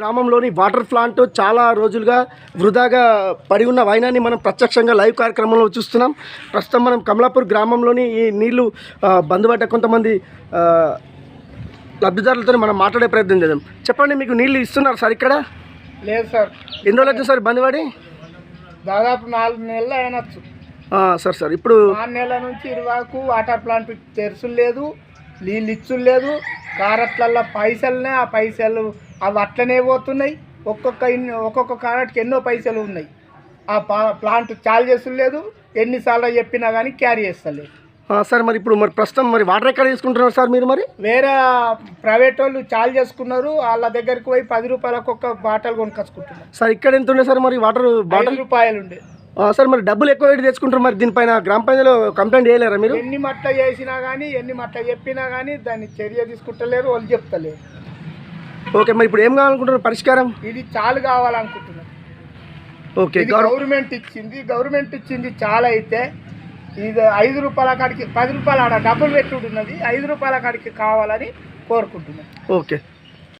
గ్రామంలోని water plant చాలా రోజులుగా వృధాగా పడి ఉన్న వైనాన్ని మనం ప్రత్యక్షంగా లైవ్ కార్యక్రమంలో చూస్తున్నాం. ప్రస్తుతం మనం కమలాపూర్ గ్రామంలోని ఈ నీళ్ళు ఆ, బంధుపడ్డ కొంతమంది లబ్ధిదారులతో మనం మాట్లాడే ప్రయత్నం చేద్దాం. చెప్పండి మీకు నీళ్ళు ఇస్తున్నారు సార్ ఇక్కడ? లేదు సార్. ఎన్ని రోజులు వచ్చింది సార్ బంధుపడి దాదాపు నాలుగు నెలలు అయినచ్చు. సార్ సార్ ఇప్పుడు నాలుగు నెలల నుంచి ఇరువాకు వాటర్ ప్లాంట్ తెరుసులు లేదు నీళ్ళు ఇచ్చులు లేదు కారట్లల్లో పైసలునే ఆ పైసలు అవి అట్లనే పోతున్నాయి. ఒక్కొక్క ఒక్కొక్క కారట్కి ఎన్నో పైసలు ఉన్నాయి. ఆ ప్లాంట్ చాలు చేసులు లేదు ఎన్నిసార్లు చెప్పినా కానీ క్యారీ చేస్తలేదు. సార్ మరి ఇప్పుడు మరి ప్రస్తుతం మరి వాటర్ ఎక్కడ తీసుకుంటున్నారు సార్ మీరు మరి? వేరే ప్రైవేట్ వాళ్ళు చాలు చేసుకున్నారు వాళ్ళ దగ్గరికి పోయి పది రూపాయలకు ఒక్క బాటలు కొనుకొచ్చుకుంటున్నారు. సార్ ఇక్కడ ఎంత ఉండే సార్ మరి వాటర్? బాటిల్? రూపాయలు ఉండే. సార్ మరి డబ్బులు ఎక్కువ పెట్టి తెచ్చుకుంటారు మరి దీనిపైన గ్రామ పంచాయతీలో కంప్లైంట్ చేయలేరా మీరు? ఎన్ని మట్ల చేసినా కానీ ఎన్ని మట్ల చెప్పినా కానీ దాన్ని చర్య తీసుకుంటలేరు వాళ్ళు చెప్తలేరు. ఓకే మరి ఇప్పుడు ఏం కావాలనుకుంటున్నారు? పరిష్కారం? ఇది చాలు కావాలనుకుంటున్నాం. ఓకే గవర్నమెంట్ ఇచ్చింది గవర్నమెంట్ ఇచ్చింది చాలా అయితే. ఇది ఐదు రూపాయల కాడికి పది రూపాయల ఆడ డబ్బులు పెట్టుడున్నది ఐదు రూపాయల కాడికి కావాలని కోరుకుంటున్నాం. ఓకే.